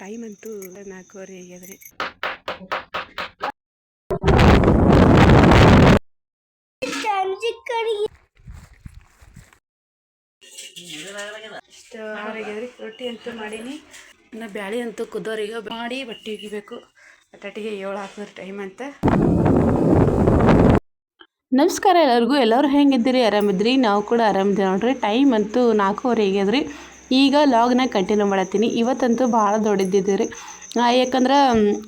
Time ಅಂತೂ ನಾಲ್ಕೂವರೆ ಆಗ್ಯದ್ರಿ ಇಷ್ಟು ಆರಾಗ್ಯದ್ರಿ ರೊಟ್ಟಿ ಅಂತೂ ಮಾಡೀನಿ. ಇನ್ನು ಬ್ಯಾಳಿ ಅಂತೂ ಕುದೋರಿಗೆ ಮಾಡಿ ಬಟ್ಟೆ ಒಗಿಬೇಕು. ಬಟಾಟಿಗೆ ಏಳು ಹಾಕಿದ್ರೆ ಟೈಮ್ ಅಂತ. ನಮಸ್ಕಾರ ಎಲ್ಲರಿಗೂ. ಎಲ್ಲರೂ ಹೆಂಗಿದ್ದೀರಿ? ಆರಾಮಿದ್ರಿ? ನಾವು ಕೂಡ ಆರಾಮಿದ್ದೀವಿ ನೋಡ್ರಿ. ಟೈಮ್ ಅಂತೂ ನಾಲ್ಕೂವರೆ ಆಗ್ಯದ್ರಿ ಈಗ ಲಾಗ್ನ ಕಂಟಿನ್ಯೂ ಮಾಡತ್ತೀನಿ. ಇವತ್ತಂತೂ ಭಾಳ ದೊಡ್ಡದಿದ್ದೀರಿ ಯಾಕಂದ್ರೆ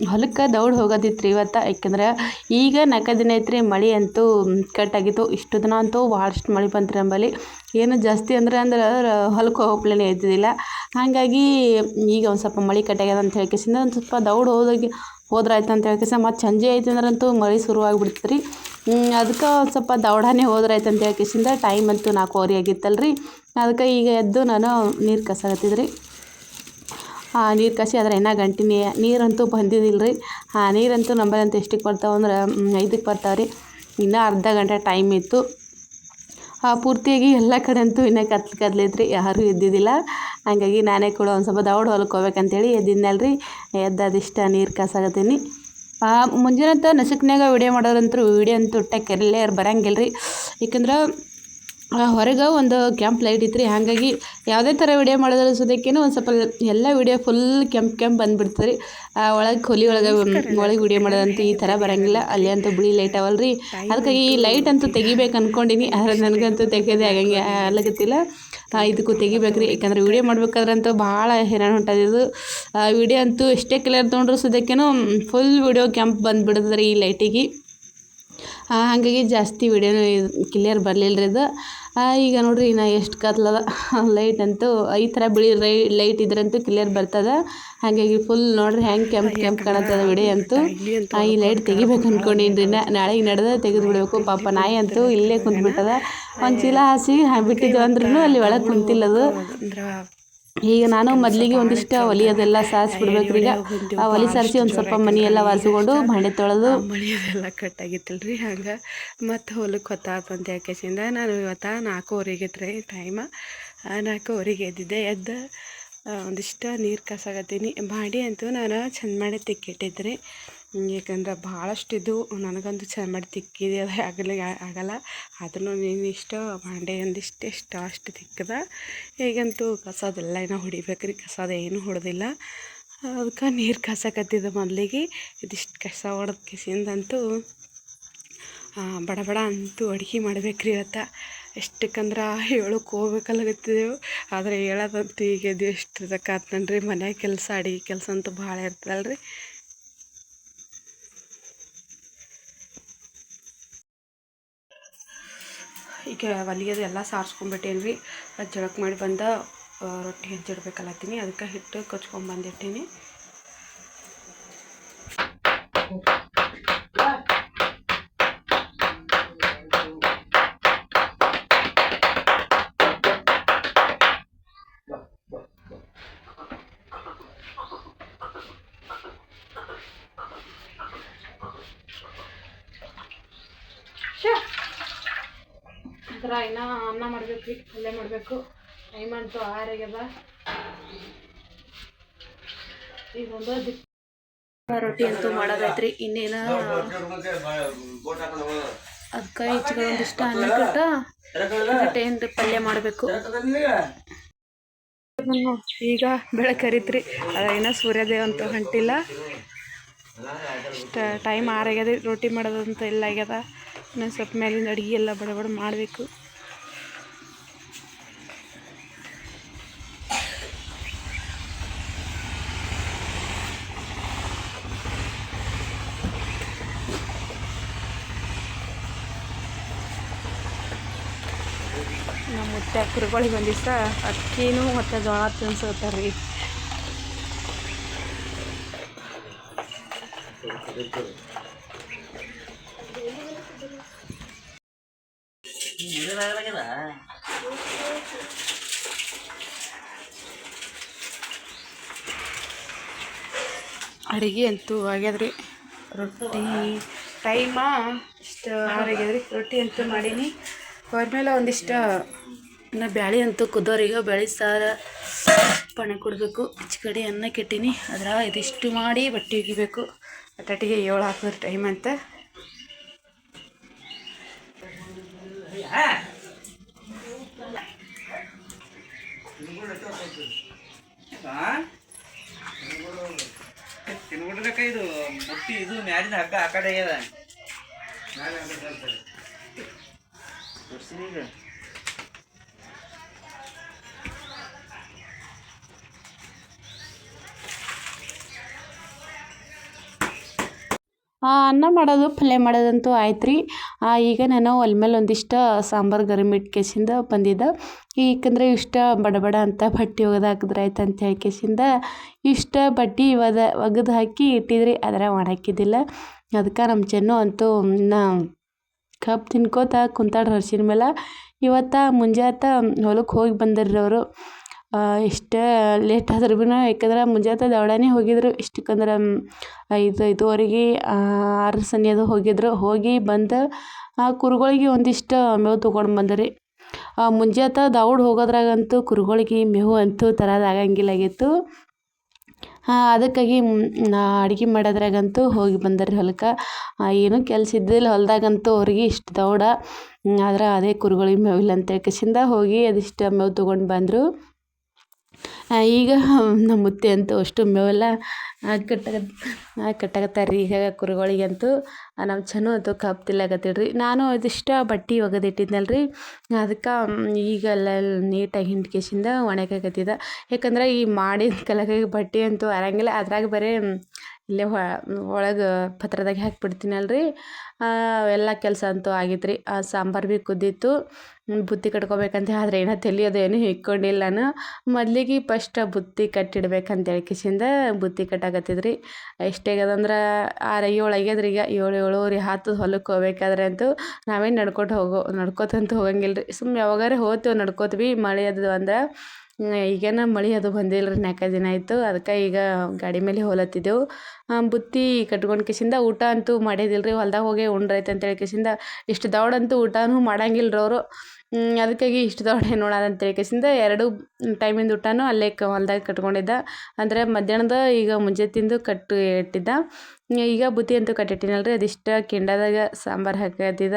ಹೊಲಕ್ಕೆ ದೌಡ್ ಹೋಗೋದಿತ್ತು ರೀ ಇವತ್ತು. ಯಾಕಂದ್ರೆ, ಈಗ ನಾಲ್ಕು ದಿನ ಐತ್ರಿ ಮಳೆ ಅಂತೂ ಕಟ್ಟಾಗಿತ್ತು ಇಷ್ಟು ದಿನ ಅಂತೂ ಭಾಳಷ್ಟು ಮಳೆ ಬಂತು ರೀ ನಮ್ಮಲ್ಲಿ ಏನು ಜಾಸ್ತಿ ಅಂದ್ರೆ ಅಂದ್ರೆ ಹೊಲಕ್ಕೆ ಹೋಗೋ ಪ್ಲೇನೇ ಇದ್ದಿದ್ದಿಲ್ಲ. ಹಾಗಾಗಿ, ಈಗ ಒಂದು ಸ್ವಲ್ಪ ಮಳೆ ಕಟ್ಟಾಗ್ಯದ ಅಂತ ಹೇಳ್ಕೇಸಿಂದ ಒಂದು ಸ್ವಲ್ಪ ದೌಡ್ ಹೋದಾಗಿ, ಹೋದ್ರಾಯ್ತು ಅಂತ ಹೇಳ್ಕೇಸ, ಮತ್ತು ಸಂಜೆ ಐತಿ ಅಂದ್ರಂತೂ ಮಳೆ ಶುರುವಾಗಿಬಿಡ್ತು ರೀ ಅದಕ್ಕೆ ಸ್ವಲ್ಪ ದೌಡಾನೆ ಹೋದ್ರಾಯ್ತು ಅಂತ ಹೇಳ್ಕೇಸಿಂದ ಟೈಮ್ ಅಂತೂ ನಾಲ್ಕೂವರೆ ಆಗಿತ್ತಲ್ಲ ರೀ ಅದಕ್ಕೆ ಈಗ ಎದ್ದು ನಾನು ನೀರು ಆ, ನೀರು ಕಸಿ ಆದ್ರೆ ಇನ್ನೂ ಗಂಟಿನಿ ನೀರಂತೂ ಬಂದಿದ್ದಿಲ್ಲ ರೀ ಹಾಂ ನೀರಂತೂ ನಂಬಲ್ಲಂತೂ ಎಷ್ಟಕ್ಕೆ ಬರ್ತಾವೆ ಅಂದ್ರೆ ಐದಕ್ಕೆ ಬರ್ತಾವೆ ರೀ ಇನ್ನೂ ಅರ್ಧ ಗಂಟೆ ಟೈಮ್ ಇತ್ತು. ಆ, ಪೂರ್ತಿಯಾಗಿ ಎಲ್ಲ ಕಡೆ ಅಂತೂ ಇನ್ನೂ ಕತ್ಲು ಕದ್ಲಿದ್ರಿ ಯಾರೂ ಎದ್ದಿದ್ದಿಲ್ಲ ಹಾಗಾಗಿ ನಾನೇ ಕೂಡ ಒಂದು ಸ್ವಲ್ಪ ದೌಡ್ ಹೊಲಕ್ಕೆ ಹೋಗ್ಬೇಕಂತೇಳಿ ಎದ್ದಿದ್ನಲ್ಲ ರೀ ಎದ್ದು ಅದಿಷ್ಟ ನೀರು ಕಸಾಕತ್ತೀನಿ ಮುಂಜಾನೆ ನಸುಕ್ನಾಗ ವಿಡಿಯೋ ಮಾಡೋರಂತೂ ವಿಡಿಯೋ ಅಂತೂ ಒಟ್ಟ ಕೆರಲೇ ಬರಂಗಿಲ್ಲ ರೀ ಯಾಕಂದ್ರೆ ಹೊರಗೆ ಒಂದು ಕ್ಯಾಂಪ್ ಲೈಟ್ ಇತ್ತು ರೀ ಹಾಗಾಗಿ ಯಾವುದೇ ಥರ ವಿಡಿಯೋ ಮಾಡೋದ್ರ ಸದ್ಯಕ್ಕೇನು ಒಂದು ಸ್ವಲ್ಪ ಎಲ್ಲ ವಿಡಿಯೋ ಫುಲ್ ಕೆಂಪು ಕೆಂಪು ಬಂದುಬಿಡ್ತದೆ ರೀ ಒಳಗೆ ಕೊಲಿ ಒಳಗೆ ಒಳಗೆ ವಿಡಿಯೋ ಮಾಡೋದಂತೂ ಈ ಥರ ಬರೋಂಗಿಲ್ಲ. ಅಲ್ಲಿ ಅಂತೂ ಬಿಳಿ ಲೈಟ್ ಅವಲ್ಲ ರೀ ಅದಕ್ಕಾಗಿ ಈ ಲೈಟ್ ಅಂತೂ ತೆಗಿಬೇಕು ಅಂದ್ಕೊಂಡಿನಿ ಆದರೆ ನನಗಂತೂ ತೆಗಿಯೋದೇ ಆಗಂಗೆ ಆಗತ್ತಿಲ್ಲ ಇದಕ್ಕೂ ತೆಗಿಬೇಕು ರೀ ಯಾಕಂದ್ರೆ ವಿಡಿಯೋ ಮಾಡ್ಬೇಕಾದ್ರಂತೂ ಭಾಳ ಹೈರಾಣ ಹೊಂಟದಿದು. ವೀಡಿಯೋ ಅಂತೂ ಎಷ್ಟೇ ಕ್ಲಿಯರ್ ತೊಗೊಂಡ್ರು ಸದ್ಯಕ್ಕೇನು ಫುಲ್ ವಿಡಿಯೋ ಕೆಂಪು ಬಂದುಬಿಡ್ತದೆ ರೀ ಈ ಲೈಟಿಗೆ ಹಾಗಾಗಿ ಜಾಸ್ತಿ ವೀಡಿಯೋನು ಕ್ಲಿಯರ್ ಬರಲಿಲ್ಲ ರೀ ಇದು. ಈಗ ನೋಡ್ರಿ ನಾ ಎಷ್ಟು ಕತ್ಲದ ಲೈಟ್ ಅಂತೂ ಈ ಥರ ಬಿಳಿ ರೈ ಲೈಟ್ ಇದ್ರಂತೂ ಕ್ಲಿಯರ್ ಬರ್ತದೆ. ಹಾಗಾಗಿ ಫುಲ್ ನೋಡ್ರಿ ಹೆಂಗೆ ಕೆಂಪು ಕೆಂಪು ಕಾಣತ್ತದ ಬಿಡಿ ಅಂತೂ. ಈ ಲೈಟ್ ತೆಗಿಬೇಕು ಅಂದ್ಕೊಂಡೀನಿ ರೀ ನಾಳೆಗೆ ನಡೆದ ತೆಗೆದು ಬಿಡಬೇಕು. ಪಾಪ ನಾಯಿ ಅಂತೂ ಇಲ್ಲೇ ಕುಂತ್ಬಿಟ್ಟದ. ಒಂದು ಚೀಲ ಹಾಸಿ ಬಿಟ್ಟಿದ್ದು ಅಂದ್ರೂ ಅಲ್ಲಿ ಒಳಗೆ ಕುಂತಿಲ್ಲದು. ಈಗ ನಾನು ಮೊದಲಿಗೆ ಒಂದಿಷ್ಟು ಒಲಿ ಅದೆಲ್ಲ ಸಾರಿಸಿ ಬಿಡ್ಬೇಕು ಈಗ ಆ ಒಲಿ ಸಾರಿಸಿ ಒಂದು ಸ್ವಲ್ಪ ಮನೆಯೆಲ್ಲ ಎಲ್ಲ ಬಂಡೆ ತೊಳೆದು ಮಳೆಯೆಲ್ಲ ಅದೆಲ್ಲ ಕಟ್ಟಾಗಿತ್ತಲ್ಲ ರೀ ಹಂಗೆ ಮತ್ತು ಹೊಲಕ್ಕೆ ಹೊತ್ತಾತು ಅಂತ ಯಾಕೆಸಿಂದ ನಾನು ಇವತ್ತು ನಾಲ್ಕೂವರೆಗೆ ಇತ್ತು ರೀ ಟೈಮ ನಾಲ್ಕೂವರೆಗೆ ಎದ್ದಿದ್ದೆ, ಎದ್ದು ಒಂದಿಷ್ಟು ನೀರು ಕಾಸಾಗತ್ತೀನಿ ಮಾಡಿ ಅಂತೂ ನಾನು ಚಂದ ಮಾಡಿ ತಿಕ್ಕಿಟ್ಟಿದ್ರಿ ಭಾಳಷ್ಟು ಇದ್ದವು ನನಗಂತೂ ಚೆನ್ನಾಗಿ ಮಾಡಿ ತಿಕ್ಕಿದೆ, ಅದು ಆಗಲ್ಲ ಆಗಲ್ಲ. ಆದ್ರೂ ನೀನು ಇಷ್ಟು, ಬಾಂಡೆ ಒಂದಿಷ್ಟು ಎಷ್ಟು ಅಷ್ಟು ತಿಕ್ಕದ. ಈಗಂತೂ ಕಸದೆಲ್ಲ ಏನೋ ಹೊಡಿಬೇಕ್ರಿ, ಕಸದ ಏನೂ ಹೊಡೆದಿಲ್ಲ. ಅದಕ್ಕೆ ನೀರು ಕಸಕತ್ತಿದ್ದೆ ಮೊದಲಿಗೆ. ಇದಿಷ್ಟು ಕಸ ಹೊಡೆದ ಕಿಸಿಂದಂತೂ ಬಡ ಬಡ ಅಂತೂ ಅಡುಗೆ ಮಾಡಬೇಕ್ರಿ ಇವತ್ತು. ಎಷ್ಟಕ್ಕಂದ್ರೆ ಹೇಳೋಕೆ ಹೋಗ್ಬೇಕಲ್ಲಗತ್ತಿದ್ದೆವು ಆದರೆ ಹೇಳೋದಂತೂ ಈಗ ಇದು ಎಷ್ಟು ಇದಕ್ಕಾತನ್ರಿ ಮನ್ಯಾಗ ಕೆಲಸ, ಅಡುಗೆ ಕೆಲಸ ಅಂತೂ ಭಾಳ ಇರ್ತದಲ್ಲ ಈಗ ಒಲಿಗೆದು ಎಲ್ಲ ಸಾರಿಸ್ಕೊಂಡ್ಬಿಟ್ಟೇನಿ ರೀ ಜಳಕ ಮಾಡಿ ಬಂದ ರೊಟ್ಟಿ ಹೆಚ್ಚಿಡ್ಬೇಕಲ್ಲತ್ತೀನಿ. ಅದಕ್ಕೆ ಹಿಟ್ಟು ಕೊಚ್ಕೊಂಡ್ಬಂದಿಟ್ಟೀನಿ ಅದರ ಇನ್ನು ಅನ್ನ ಮಾಡ್ಬೇಕು ರೀ ಪಲ್ಯ ಮಾಡಬೇಕು. ಟೈಮ್ ಅಂತೂ ಆರಾಗ್ಯದ ಈಗ ಒಂದು ರೊಟ್ಟಿ ಅಂತೂ ಮಾಡೋದೈತ್ರಿ. ಇನ್ನೇನು ಅದಕ್ಕೆ ಹೆಚ್ಚಿಗೆ ಒಂದಿಷ್ಟು ಅನ್ನ ಕೊಟ್ಟು ಏನು ಪಲ್ಯ ಮಾಡಬೇಕು. ಈಗ ಬೆಳಕರಿತ್ರಿ ಸೂರ್ಯೋದಯ ಅಂತೂ ಹೊಂಟಿಲ್ಲ ಇಷ್ಟ ಟೈಮ್ ಆರಾಗ್ಯದ ರೊಟ್ಟಿ ಮಾಡೋದಂತ ಇಲ್ಲ ಆಗ್ಯದ. ಇನ್ನೊಂದು ಸ್ವಲ್ಪ ಮೇಲಿಂದ ಅಡುಗೆ ಎಲ್ಲ ಬಡ ಮಾಡಬೇಕು. ನಮ್ಮ ಮುತ್ತೆ ಕುರುಗಳಿಗೆ ಒಂದು ದಿವಸ ಅಕ್ಕಿನೂ ಮತ್ತು ಜೋಳ ತಿನ್ಸೋತಾರೆ ರೀ. ಅಡುಗೆ ಅಂತೂ ಆಗ್ಯದ್ರಿ. ರೊಟ್ಟಿ ಟೈಮ ಇಷ್ಟು ಆರಾಗ್ಯದ್ರಿ ರೊಟ್ಟಿ ಅಂತೂ ಮಾಡೀನಿ. ಹೋದ್ಮೇಲೆ ಒಂದಿಷ್ಟು ಇನ್ನು ಬ್ಯಾಳಿ ಅಂತೂ ಕುದೋರಿಗೆ ಬ್ಯಾಳಿ ಸಾರು ಪಣೆ ಕೊಡಬೇಕು. ಹೆಚ್ಚು ಕಡೆ ಅನ್ನ ಕೆಟ್ಟಿನಿ. ಅದ್ರ ಇದಿಷ್ಟು ಮಾಡಿ ಬಟ್ಟೆ ಒಗಿಬೇಕು. ಅಟಾಟಿಗೆ ಏಳು ಹಾಕಿದ್ರೆ ಟೈಮ್ ಅಂತ. ತಿನ್ಬಿಡ್ಬೇಕ ಇದು ಮುಟ್ಟಿ ಇದು ಮ್ಯಾಲಿನ ಹಗ್ಗ ಆ ಕಡೆ ಆಗ್ಯದ ಆ, ಅನ್ನ ಮಾಡೋದು ಪಲ್ಯ ಮಾಡೋದಂತೂ ಆಯ್ತು ರೀ ಈಗ ನಾನು ಅಲ್ಲಿ ಮೇಲೆ ಒಂದಿಷ್ಟು ಸಾಂಬಾರು ಗರಮ್ ಇಟ್ಕೇಸಿಂದ ಬಂದಿದ್ದೆ. ಏಕೆಂದರೆ ಇಷ್ಟ ಬಡ ಬಡ ಅಂತ ಬಟ್ಟೆ ಒಗೆದು ಹಾಕಿದ್ರೆ ಆಯ್ತು ಅಂತ ಹೇಳ್ಕೇಸಿಂದ ಇಷ್ಟ ಬಟ್ಟೆ ಒದ, ಒಗೆದು ಹಾಕಿ ಇಟ್ಟಿದ್ರಿ ಅದರ ಒಣಕಿದ್ದಿಲ್ಲ ಅದಕ್ಕೆ ನಮ್ಮ ಚೆನ್ನು ಅಂತೂ ನಾ ಕಪ್ ತಿನ್ಕೋತ ಕುಂತಾಡ್ರಿ ಹರ್ಸಿನ ಮೇಲೆ. ಇವತ್ತು ಮುಂಜಾತ ಹೊಲಕ್ಕೆ ಹೋಗಿ ಬಂದಿರ್ರಿ ಅವರು. ಇಷ್ಟು ಲೇಟ್ ಆದ್ರೂ ಭೀ ಯಾಕಂದ್ರೆ ಮುಂಜಾತ ದೌಡಾನೆ ಹೋಗಿದ್ರು. ಇಷ್ಟಕ್ಕಂದ್ರೆ ಐದು, ಐದುವರೆಗೆ ಆರು ಸನಿಯದು ಹೋಗಿದ್ರು. ಹೋಗಿ ಬಂದು ಆ ಕುರುಗಳಿಗೆ ಒಂದಿಷ್ಟು ಮೇವು ತೊಗೊಂಡು ಬಂದ್ರಿ. ಮುಂಜಾತ ದೌಡ್ ಹೋಗೋದ್ರಾಗಂತೂ ಕುರುಗಳಿಗೆ ಮೇವು ಅಂತೂ ತರೋದಾಗಂಗಿಲ್ಲಾಗಿತ್ತು ಅದಕ್ಕಾಗಿ ಅಡುಗೆ ಅಡ್ಗೆ ಮಾಡೋದ್ರಾಗಂತೂ ಹೋಗಿ ಬಂದರಿ ಹೊಲಕ್ಕೆ. ಏನೂ ಕೆಲಸ ಇದ್ದಿಲ್ಲ, ಹೊಲದಾಗಂತೂ ಅವ್ರಿಗೆ ಇಷ್ಟು ದೌಡ. ಆದ್ರೆ ಅದೇ ಕುರಿಗಳಿಗೆ ಮೇವಿಲ್ಲ ಅಂತ ಕಸಿಂದ ಹೋಗಿ ಅದಿಷ್ಟು ಮೇವು ತೊಗೊಂಡು ಬಂದರು. ಈಗ ನಮ್ಮ ಮುತ್ತೆ ಅಂತೂ ಅಷ್ಟು ಮೇವೆಲ್ಲ ಕಟ್ಟಾಕ ಕಟ್ಟಾಕತ್ತಾರೆ ರೀ ಈಗ ಕುರಿಗಳಿಗಂತೂ. ನಮ್ಮ ಚೆನ್ನು ಅದು ರೀ ನಾನು ಇದಿಷ್ಟು ಬಟ್ಟೆ ಒಗೆದಿಟ್ಟಿದ್ನಲ್ಲ ರೀ ಅದಕ್ಕೆ ಈಗ ಎಲ್ಲ ನೀಟಾಗಿ ಹಿಂಡ್ಕೇಶಿಂದ ಒಣಗಾಕತ್ತಿದ್ದೆ ಯಾಕಂದ್ರೆ ಈ ಮಾಡಿದ ಕಲಕಾಗಿ ಬಟ್ಟೆ ಅಂತೂ ಅರಂಗಿಲ್ಲ. ಅದ್ರಾಗ ಬರೀ ಇಲ್ಲೇ ಒಳಗೆ ಪತ್ರದಾಗ ಹಾಕ್ಬಿಡ್ತೀನಲ್ಲ ರೀ ಎಲ್ಲ ಕೆಲಸ ಅಂತೂ ಆಗಿತ್ತು ರೀ ಸಾಂಬಾರು ಭೀ ಕುದ್ದಿತ್ತು ಬುತ್ತಿ ಕಟ್ಕೋಬೇಕಂತ. ಆದ್ರೆ ಏನೋ ಅದು ಏನೂ ಇಕ್ಕೊಂಡಿಲ್ಲ ನಾನು. ಮೊದಲಿಗೆ ಫಸ್ಟ್ ಬುತ್ತಿ ಕಟ್ಟಿಡ್ಬೇಕಂತೇಳಿ ಹೇಳ್ಕಿಸಿಂದ ಬುತ್ತಿ ಕಟ್ಟಾಕತ್ತಿದ್ರಿ. ಎಷ್ಟು ಆಗ್ಯದಂದ್ರೆ ಆರು ಏಳು ಆಗ್ಯದ್ರಿ ಈಗ. ಏಳು ಏಳುವರೆ ಹತ್ತು ಹೊಲಕ್ಕೆ ಹೋಗ್ಬೇಕಾದ್ರೆ ಅಂತೂ ನಾವೇನು ನಡ್ಕೊಟ್ಟು ಹೋಗೋ, ನಡ್ಕೋತಂತೂ ಹೋಗಂಗಿಲ್ಲ ರೀ ಸುಮ್ಮನೆ ಯಾವಾಗಾರ ಹೋಗ್ತೇವೆ ನಡ್ಕೋತೀವಿ. ಮಳೆ ಅದು ಅಂದ್ರೆ ಈಗೇನ ಮಳೆ ಅದು ಬಂದಿಲ್ಲ ರೀ ನಾಲ್ಕೈದು ದಿನ ಆಯಿತು. ಅದಕ್ಕೆ ಈಗ ಗಾಡಿ ಮೇಲೆ ಹೋಲತ್ತಿದ್ದೆವು. ಬುತ್ತಿ ಕಟ್ಕೊಂಡು ಕಿಸಿಂದ ಊಟ ಅಂತೂ ಮಾಡಿದಿಲ್ಲ ರೀ ಹೊಲ್ದಾಗ ಹೋಗಿ ಉಂಡ್ರೈತೆ ಅಂತೇಳಿ ಕಿಸಿಂದ ಇಷ್ಟು ದೌಡಂತೂ ಊಟನೂ ಮಾಡಂಗಿಲ್ಲ ರೀ ಅವರು ಅದಕ್ಕಾಗಿ ಇಷ್ಟು ದೊಡ್ಡ ಏನು ನೋಡೋದು ಅಂತೇಳಿ ಕೇಸಿಂದ ಎರಡು ಟೈಮಿಂದ ಊಟನೂ ಅಲ್ಲೇ ಕ, ಹೊಲ್ದಾಗ ಕಟ್ಕೊಂಡಿದ್ದ. ಅಂದರೆ ಮಧ್ಯಾಹ್ನದ ಈಗ ಮುಂಜೆ ತಿಂದು ಕಟ್ಟು ಇಟ್ಟಿದ್ದ. ಈಗ ಬುತ್ತಿ ಅಂತೂ ಕಟ್ಟಿಟ್ಟಿನಲ್ಲ ರೀ ಅದಿಷ್ಟ ಕೆಂಡದಾಗ ಸಾಂಬಾರು ಹಾಕತ್ತಿದ್ದ.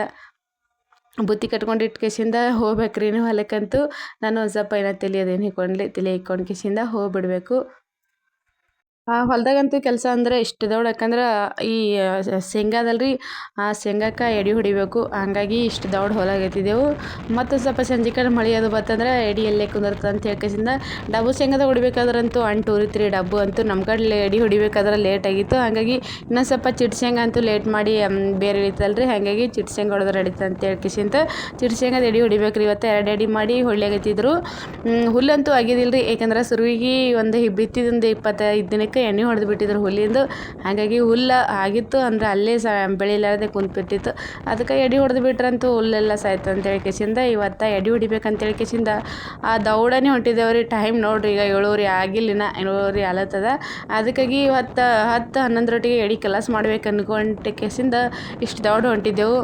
ಬುತ್ತಿ ಕಟ್ಕೊಂಡು ಇಟ್ಕೇಶಿಂದ ಹೋಗ್ಬೇಕ್ರಿ ರೀ ಹೊಲಕ್ಕಂತೂ. ನಾನು ಒಂದು ಸ್ವಲ್ಪ ಏನೋ ತಲೆ ಅದೇನು ಹಿಕ್ಕೊಂಡ್ಲಿ, ತಲೆ ಹಿಕ್ಕೊಂಡು ಆ ಹೊಲದಾಗಂತೂ ಕೆಲಸ ಅಂದರೆ ಇಷ್ಟು ದೌಡ್, ಯಾಕಂದ್ರೆ ಈ ಶೇಂಗಾದಲ್ರಿ, ಆ ಶೇಂಗಾಕ್ಕೆ ಎಡೆ ಹೊಡಿಬೇಕು. ಹಂಗಾಗಿ ಇಷ್ಟು ದೌಡ್ ಹೊಲ ಆಗೈತಿದ್ದೆವು ಮತ್ತು ಸ್ವಲ್ಪ ಸಂಜೆ ಕಡೆ ಮಳೆ ಅದು ಬತ್ತಂದ್ರೆ ಎಡೆ ಎಲ್ಲೇ ಕುಂದಿರ್ತದೆ ಅಂತ ಹೇಳ್ಕೇಸಿಂದ ಡಬ್ಬು ಶೇಂಗಾದ ಹೊಡಿಬೇಕಾದ್ರಂತೂ ಅಂಟು ಉರಿತ್ರಿ ಡಬ್ಬು ಅಂತೂ ನಮ್ಮ ಕಡೆ ಎಡಿ ಹೊಡಿಬೇಕಾದ್ರೆ ಲೇಟ್ ಆಗಿತ್ತು. ಹಾಗಾಗಿ ಇನ್ನೊಂದು ಸ್ವಲ್ಪ ಚಿಟ್ ಶೇಂಗಾ ಅಂತೂ ಲೇಟ್ ಮಾಡಿ ಬೇರೆ ಇಳಿತಲ್ಲ ರೀ ಹಾಗಾಗಿ ಚಿಟ್ ಶೇಂಗಾ ಹೊಡೆದ್ರೆ ನಡೀತದೆ ಅಂತ ಹೇಳ್ಕೇಸಿಂದ ಚಿಟ್ ಶೇಂಗಾದ ಎಡಿ ಹೊಡಿಬೇಕ್ರಿ. ಇವತ್ತು ಎರಡು ಎಡಿ ಮಾಡಿ ಹೊಳ್ಯಾಗತ್ತಿದ್ರು ಹುಲ್ಲಂತೂ ಆಗಿದಿಲ್ಲ ರೀ ಏಕೆಂದ್ರೆ ಸುರುವಿಗೆ ಒಂದು ಬಿತ್ತಿದೊಂದು ಇಪ್ಪತ್ತೈದು ದಿನಕ್ಕೆ ಎಣ್ಣೆ ಹೊಡೆದು ಬಿಟ್ಟಿದ್ರು ಹುಲ್ಲಿಂದು. ಹಾಗಾಗಿ ಹುಲ್ಲು ಆಗಿತ್ತು ಅಂದ್ರೆ ಅಲ್ಲೇ ಸ ಬೆಳಿಲಾರದೆ ಕುಂತು ಬಿಟ್ಟಿತ್ತು ಅದಕ್ಕೆ ಎಡೆ ಹೊಡೆದು ಬಿಟ್ರಂತೂ ಹುಲ್ಲೆಲ್ಲ ಸಾಯ್ತು ಅಂತ ಹೇಳ್ಕೇಸಿಂದ ಇವತ್ತು ಎಡೆ ಹೊಡಿಬೇಕಂತೇಳಿ ಕೇಸಿಂದ ಆ ದೌಡನೇ ಹೊಂಟಿದ್ದೇವ್ರಿ ಟೈಮ್ ನೋಡ್ರಿ ಈಗ ಏಳುವರೆ ಆಗಿಲ್ಲಿನ, ಏಳುವರೆ ಆಲತ್ತದ. ಅದಕ್ಕಾಗಿ ಇವತ್ತು ಹತ್ತು ಹನ್ನೊಂದರೊಟ್ಟಿಗೆ ಎಡೆ ಕೆಲಸ ಮಾಡ್ಬೇಕು ಅನ್ಕೊಂಡ ಕೇಸಿಂದ ಇಷ್ಟು ದೌಡ್ ಹೊಂಟಿದ್ದೆವು.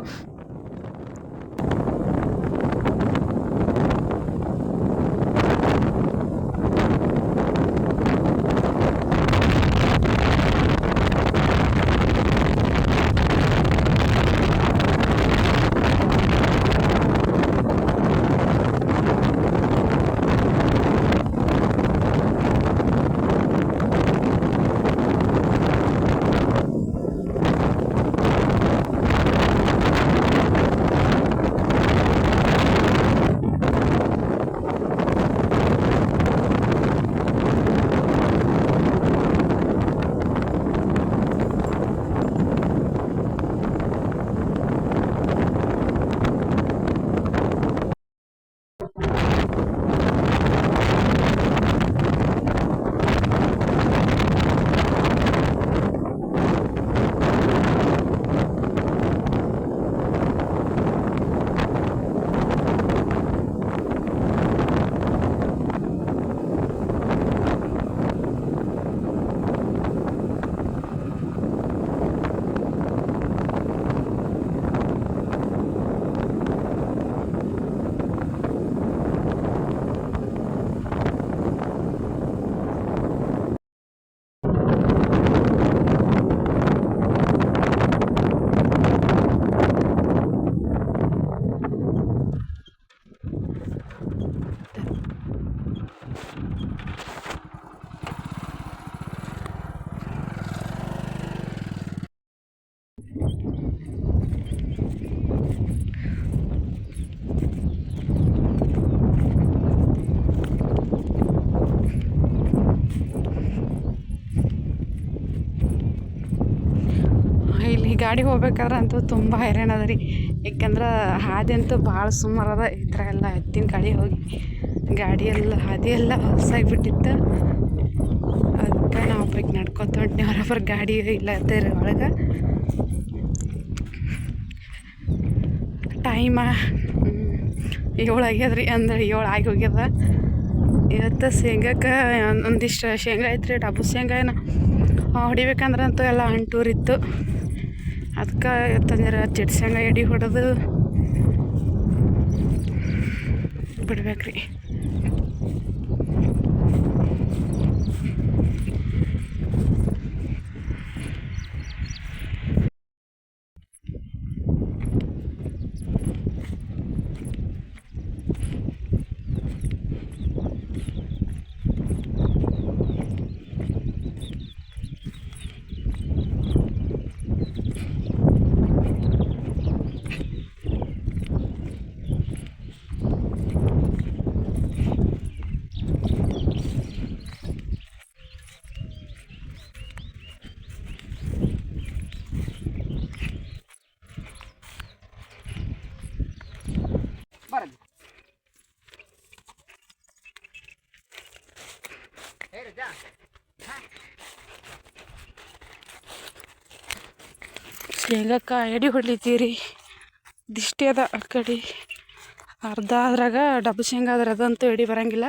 ಗಾಡಿ ಹೋಗ್ಬೇಕಾದ್ರೆ ಅಂತೂ ತುಂಬ ಹೈರಾಣ ಅದ ರೀ. ಯಾಕಂದ್ರೆ ಹಾದಿ ಅಂತೂ ಭಾಳ ಸುಮಾರು ಅದ. ಈ ಥರ ಎಲ್ಲ ಎತ್ತಿನ ಗಾಡಿ ಹೋಗಿ ಗಾಡಿ ಎಲ್ಲ, ಹಾದಿ ಎಲ್ಲ ಹೊಲಸಾಗಿಬಿಟ್ಟಿತ್ತು. ಅದಕ್ಕೆ ನಾವು ಬೈಕ್ ನಡ್ಕೊತ ಹೊರಬರ್ ಗಾಡಿ ಇಲ್ಲ ಇದ್ದೀರಿ ಒಳಗೆ. ಟೈಮ ಏಳು ಆಗ್ಯದ ಅಂದ್ರೆ ಏಳು ಆಗಿ ಹೋಗ್ಯದ. ಇವತ್ತು ಶೇಂಗಾಕ್ಕೆ ಒಂದಿಷ್ಟು ಶೇಂಗಾ ಐತ್ರಿ, ಡಬ್ಬು ಶೇಂಗಾ ಹೊಡಿಬೇಕಂದ್ರೆ ಅಂತೂ ಎಲ್ಲ ಅಂಟೂರಿತ್ತು. ಅದಕ್ಕೆ ತಂದ್ರೆ ಚಿಟ್ಸಂಗ ಎಡಿ ಹೊಡೆದು ಬಿಡ್ಬೇಕ್ರಿ. ಶೇಂಗಕ್ಕೆ ಎಡಿ ಹೊಡಿತೀರಿ ದಿಷ್ಟಿ ಅದ ಆ ಕಡೆ. ಅರ್ಧ ಅದ್ರಾಗ ಡಬ್ಬು ಶೇಂಗಾ ಅದಂತೂ ಎಡೆ ಬರಂಗಿಲ್ಲ.